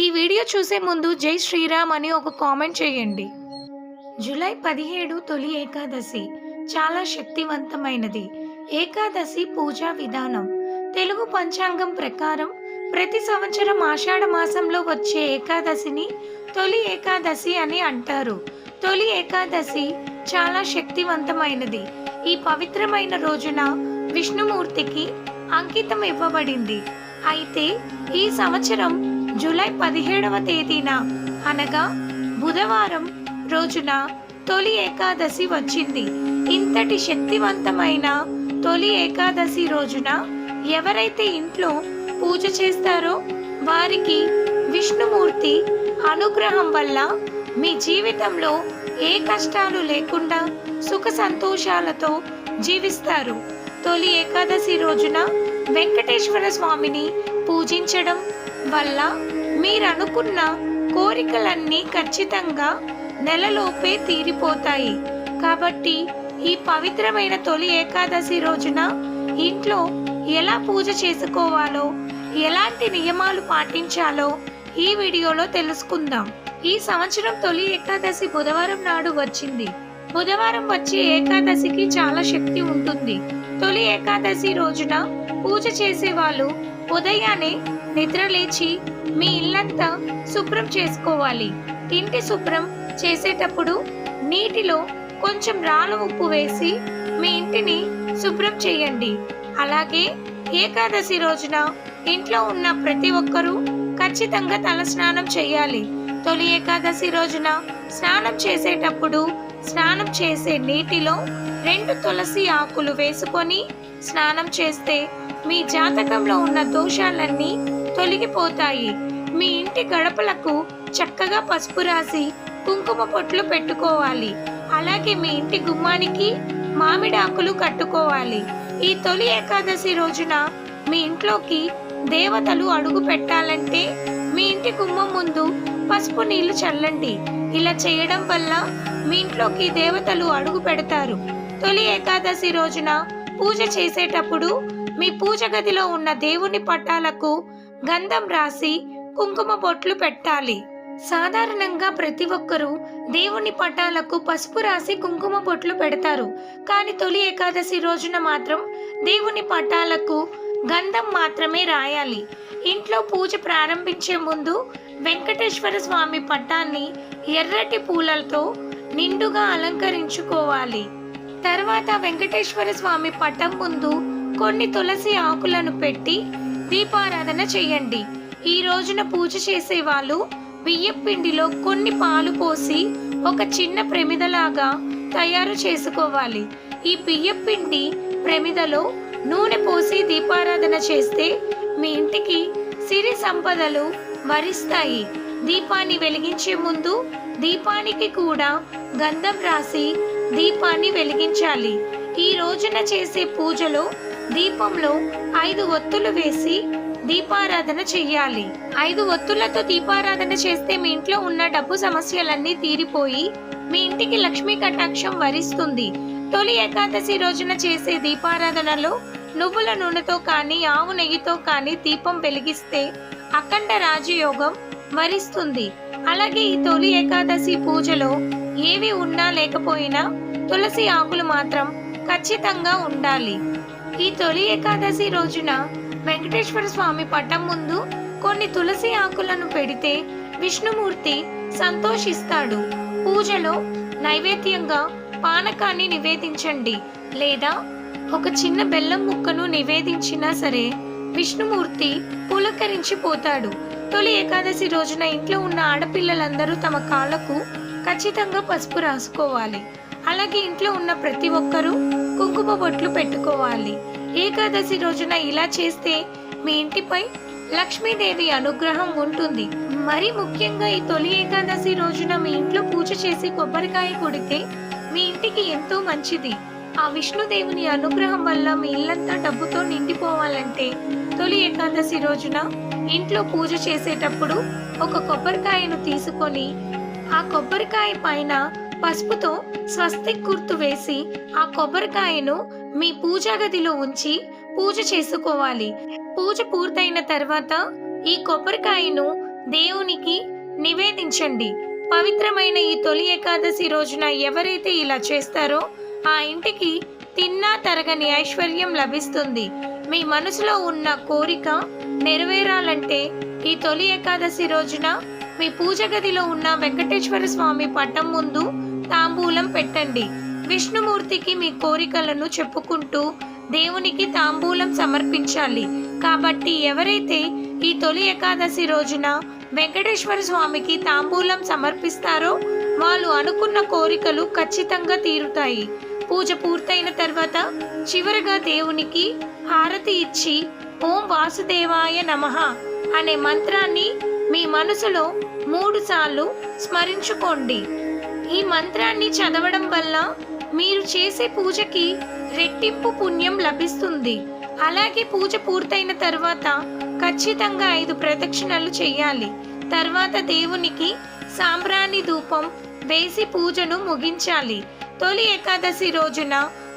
ఈ వీడియో చూసే ముందు జై శ్రీరామ్ అని ఒక కామెంట్ చేయండి. జూలై పదిహేడు తొలి ఏకాదశి చాలా శక్తివంతమైనది. ఏకాదశి పూజా విధానం. తెలుగు పంచాంగం ప్రకారం ప్రతి సంవత్సరం ఆషాఢ మాసంలో వచ్చే ఏకాదశిని తొలి ఏకాదశి అని అంటారు. తొలి ఏకాదశి చాలా శక్తివంతమైనది. ఈ పవిత్రమైన రోజున విష్ణుమూర్తికి అంకితం ఇవ్వబడింది. అయితే ఈ సంవత్సరం జూలై పదిహేడవ తేదీన అనగా బుధవారం రోజున తొలి ఏకాదశి వచ్చింది. ఇంతటి శక్తివంతమైన తొలి ఏకాదశి రోజున ఎవరైతే ఇంట్లో పూజ చేస్తారో వారికి విష్ణుమూర్తి అనుగ్రహం వల్ల మీ జీవితంలో ఏ కష్టాలు లేకుండా సుఖ సంతోషాలతో జీవిస్తారు. తొలి ఏకాదశి రోజున వెంకటేశ్వర స్వామిని పూజించడం వల్ల మీరనుకున్న కోరికలన్నీ ఖచ్చితంగా నెలలోపే తీరిపోతాయి. కాబట్టి ఈ పవిత్రమైన తొలి ఏకాదశి రోజున ఇంట్లో ఎలా పూజ చేసుకోవాలో ఎలాంటి నియమాలు పాటించాలో ఈ వీడియోలో తెలుసుకుందాం. ఈ సంవత్సరం తొలి ఏకాదశి బుధవారం నాడు వచ్చింది. బుధవారం వచ్చే ఏకాదశికి చాలా శక్తి ఉంటుంది. తొలి ఏకాదశి రోజున పూజ చేసే వాళ్ళు నిద్ర లేచి మీ ఇల్లంతా శుభ్రం చేసుకోవాలి. ఇంటి శుభ్రం చేసేటప్పుడు నీటిలో కొంచెం రాళ్ళ ఉప్పు వేసి మీ ఇంటిని శుభ్రం చేయండి. అలాగే ఏకాదశి రోజున ఇంట్లో ఉన్న ప్రతి ఒక్కరూ ఖచ్చితంగా తల స్నానం చేయాలి. తొలి ఏకాదశి రోజున స్నానం చేసేటప్పుడు స్నానం చేసే నీటిలో రెండు తులసి ఆకులు వేసుకొని స్నానం చేస్తే మీ జాతకంలో ఉన్న దోషాలన్నీ తొలగిపోతాయి. మీ ఇంటి గడపలకు చక్కగా పసుపు రాసి కుంకుమ పొట్లు పెట్టుకోవాలి. అలాగే మీ ఇంటి గుమ్మానికి మామిడి ఆకులు కట్టుకోవాలి. ఈ తొలి ఏకాదశి రోజున మీ ఇంట్లోకి దేవతలు అడుగు పెట్టాలంటే మీ ఇంటి గుమ్మం ముందు పసుపు నీళ్ళు చల్లండి. ఇలా చేయడం వల్ల మీ ఇంట్లోకి దేవతలు అడుగు పెడతారు. తొలి ఏకాదశి రోజున పూజ చేసేటప్పుడు మీ పూజ గదిలో ఉన్న దేవుని పట్టాలకు గంధం రాసి కుంకుమ బొట్లు పెట్టాలి. సాధారణంగా ప్రతి ఒక్కరూ దేవుని పటాలకు పసుపు రాసి కుంకుమ బొట్లు పెడతారు. కానీ తొలి ఏకాదశి రోజున మాత్రం దేవుని పటాలకు గంధం మాత్రమే రాయాలి. ఇంట్లో పూజ ప్రారంభించే ముందు వెంకటేశ్వర స్వామి పటాన్ని ఎర్రటి పూలతో నిండుగా అలంకరించుకోవాలి. తర్వాత వెంకటేశ్వర స్వామి పటం ముందు కొన్ని తులసి ఆకులను పెట్టి దీపారాధన చేయండి. ఈ రోజున పూజ చేసే వాళ్ళు బియ్యపిండిలో కొన్ని పాలు పోసి ఒక చిన్న ప్రమిదలాగా తయారు చేసుకోవాలి. ఈ బియ్యపిండి ప్రమిదలో నూనె పోసి దీపారాధన చేస్తే మీ ఇంటికి సిరి సంపదలు వరిస్తాయి. దీపాన్ని వెలిగించే ముందు దీపానికి కూడా గంధం రాసి దీపాన్ని వెలిగించాలి. ఈ రోజున చేసే పూజలో దీపంలో ఐదు ఒత్తులు వేసి దీపారాధన చెయ్యాలి. ఐదు ఒత్తులతో దీపారాధన చేస్తే మీ ఇంట్లో ఉన్న డబ్బు సమస్యలన్నీ తీరిపోయి మీ ఇంటికి లక్ష్మీ కటాక్షం వరిస్తుంది. తొలి ఏకాదశి రోజున చేసే దీపారాధనలో నువ్వుల నూనెతో కానీ ఆవు నెయ్యితో కానీ దీపం వెలిగిస్తే అఖండ రాజయోగం వరిస్తుంది. అలాగే ఈ తొలి ఏకాదశి పూజలో ఏవి ఉన్నా లేకపోయినా తులసి ఆకులు మాత్రం ఖచ్చితంగా ఉండాలి. ఈ తొలి ఏకాదశి రోజున వెంకటేశ్వర స్వామి పటం ముందు కొన్ని తులసి ఆకులను పెడితే విష్ణుమూర్తి సంతోషిస్తాడు. పూజలో నైవేద్యంగా పానకాన్ని నివేదించండి. లేదా ఒక చిన్న బెల్లం ముక్కను నివేదించినా సరే విష్ణుమూర్తి పులకరించిపోతాడు తొలి ఏకాదశి రోజున ఇంట్లో ఉన్న ఆడపిల్లలందరూ తమ కాళ్ళకు ఖచ్చితంగా పసుపు రాసుకోవాలి. అలాగే ఇంట్లో ఉన్న ప్రతి ఒక్కరూ కుంకుమ బొట్లు పెట్టుకోవాలి. ఏకాదశి రోజున ఇలా చేస్తే మీ ఇంటిపై లక్ష్మీదేవి అనుగ్రహం ఉంటుంది. మరి ముఖ్యంగా ఈ తొలి ఏకాదశి రోజున మీ ఇంట్లో పూజ చేసి కొబ్బరికాయ కొడితే మీ ఇంటికి ఎంతో మంచిది. ఆ విష్ణుదేవుని అనుగ్రహం వల్ల మీ ఇల్లంతా డబ్బుతో నిండిపోవాలంటే తొలి ఏకాదశి రోజున ఇంట్లో పూజ చేసేటప్పుడు ఒక కొబ్బరికాయను తీసుకొని ఆ కొబ్బరికాయ పైన పసుపుతో స్వస్తిక్ గుర్తు వేసి ఆ కొబ్బరికాయను మీ పూజా గదిలో ఉంచి పూజ చేసుకోవాలి. పూజ పూర్తయిన తర్వాత ఈ కొబ్బరికాయను దేవునికి నివేదించండి. పవిత్రమైన ఈ తొలి ఏకాదశి రోజున ఎవరైతే ఇలా చేస్తారో ఆ ఇంటికి తిన్నా తరగని ఐశ్వర్యం లభిస్తుంది. మీ మనసులో ఉన్న కోరిక నెరవేరాలంటే ఈ తొలి ఏకాదశి రోజున మీ పూజ గదిలో ఉన్న వెంకటేశ్వర స్వామి పట్టం ముందు తాంబూలం పెట్టండి. విష్ణుమూర్తికి మీ కోరికలను చెప్పుకుంటూ దేవునికి తాంబూలం సమర్పించాలి. కాబట్టి ఎవరైతే ఈ తొలి ఏకాదశి రోజున వెంకటేశ్వర స్వామికి తాంబూలం సమర్పిస్తారో వాళ్ళు అనుకున్న కోరికలు ఖచ్చితంగా తీరుతాయి. పూజ పూర్తయిన తర్వాత చివరగా దేవునికి హారతి ఇచ్చి ఓం వాసుదేవాయ నమః అనే మంత్రాన్ని మీ మనసులో మూడు సార్లు స్మరించుకోండి. ఈ మంత్రాన్ని చదవడం వల్ల మీరు చేసే పూజకి రెట్టింపు పుణ్యం లభిస్తుంది. అలాగే పూజ పూర్తయిన తర్వాత ఖచ్చితంగా ఐదు ప్రదక్షిణలు చేయాలి. తర్వాత దేవునికి సాంబ్రాణి ధూపం వేసి పూజను ముగించాలి. తొలి ఏకాదశి రోజున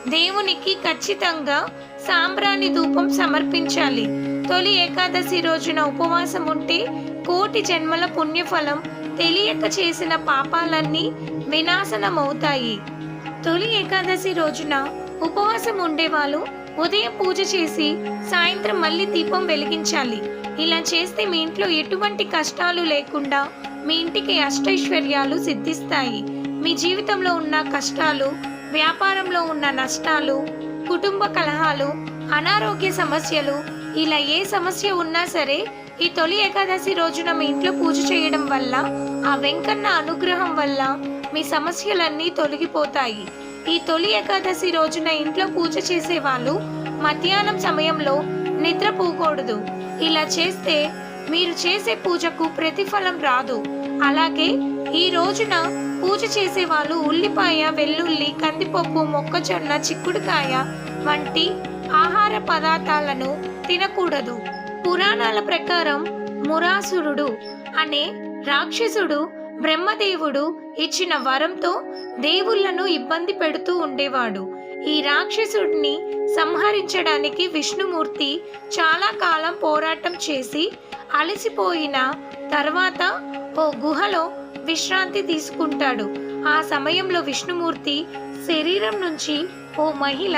దేవునికి ఖచ్చితంగా సాంబ్రాణి ధూపం సమర్పించాలి. తొలి ఏకాదశి రోజున ఉపవాసం ఉంటే కోటి జన్మల పుణ్యఫలం తెలియక చేసిన పాపాలన్నీ వినాశనమవుతాయి. తొలి ఏకాదశి రోజున ఉపవాసం ఉండేవాళ్ళు ఉదయం పూజ చేసి సాయంత్రం మళ్ళీ దీపం వెలిగించాలి. ఇలా చేస్తే మీ ఇంట్లో ఎటువంటి కష్టాలు లేకుండా మీ ఇంటికి అష్టైశ్వర్యాలు సిద్ధిస్తాయి. మీ జీవితంలో ఉన్న కష్టాలు వ్యాపారంలో ఉన్న నష్టాలు కుటుంబ కలహాలు అనారోగ్య సమస్యలు ఇలా ఏ సమస్య ఉన్నా సరే ఈ తొలి ఏకాదశి రోజున మీ ఇంట్లో పూజ చేయడం వల్ల ఆ వెంకన్న అనుగ్రహం వల్ల మీ సమస్యలన్నీ తొలగిపోతాయి. ఈ తొలి ఏకాదశి రోజున ఇంట్లో పూజ చేసే వాళ్ళు మధ్యాహ్నం సమయంలో నిద్రపోకూడదు ఇలా చేస్తే మీరు చేసే పూజకు ప్రతిఫలం రాదు. అలాగే ఈ రోజున పూజ చేసే వాళ్ళు ఉల్లిపాయ వెల్లుల్లి కందిపప్పు మొక్కజొన్న చిక్కుడుకాయ వంటి ఆహార పదార్థాలను తినకూడదు. పురాణాల ప్రకారం మురాసురుడు అనే రాక్షసుడు బ్రహ్మదేవుడు ఇచ్చిన వరంతో దేవుళ్ళను ఇబ్బంది పెడుతూ ఉండేవాడు. ఈ రాక్షసుడిని సంహరించడానికి విష్ణుమూర్తి చాలా కాలం పోరాటం చేసి అలసిపోయిన తర్వాత ఓ గుహలో విశ్రాంతి తీసుకుంటాడు. ఆ సమయంలో విష్ణుమూర్తి శరీరం నుంచి ఓ మహిళ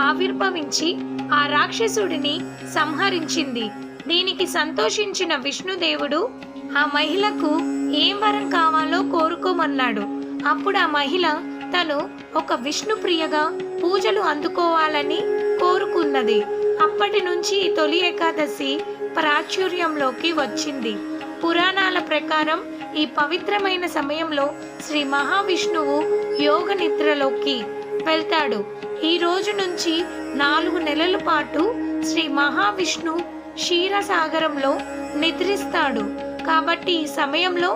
ఆవిర్భవించి ఆ రాక్షసుడిని సంహరించింది. దీనికి సంతోషించిన విష్ణుదేవుడు ఆ మహిళకు ఏం వరం కావాలో కోరుకోమన్నాడు. అప్పుడు ఆ మహిళ తను ఒక విష్ణుప్రియగా పూజలు అందుకోవాలని కోరుకున్నది. అప్పటి నుంచి తొలి ఏకాదశి ప్రాచుర్యంలోకి వచ్చింది. పురాణాల ప్రకారం ఈ పవిత్రమైన సమయంలో శ్రీ మహావిష్ణువు యోగ నిద్రలోకి వెళ్తాడు. ఈ రోజు నుంచి నాలుగు నెలల పాటు శ్రీ మహావిష్ణు క్షీరసాగరంలో నిద్రిస్తాడు. కాబట్టి ఈ సమయంలో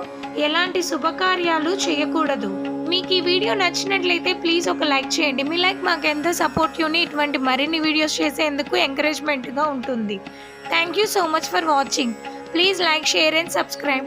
ఎలాంటి శుభకార్యాలు చేయకూడదు. మీకు ఈ వీడియో నచ్చినట్లయితే ప్లీజ్ ఒక లైక్ చేయండి. మీ లైక్ మాకు ఎంత సపోర్టివ్ని ఇటువంటి మరిన్ని వీడియోస్ చేసేందుకు ఎంకరేజ్మెంట్గా ఉంటుంది. Thank you so much for watching. Please like share and subscribe.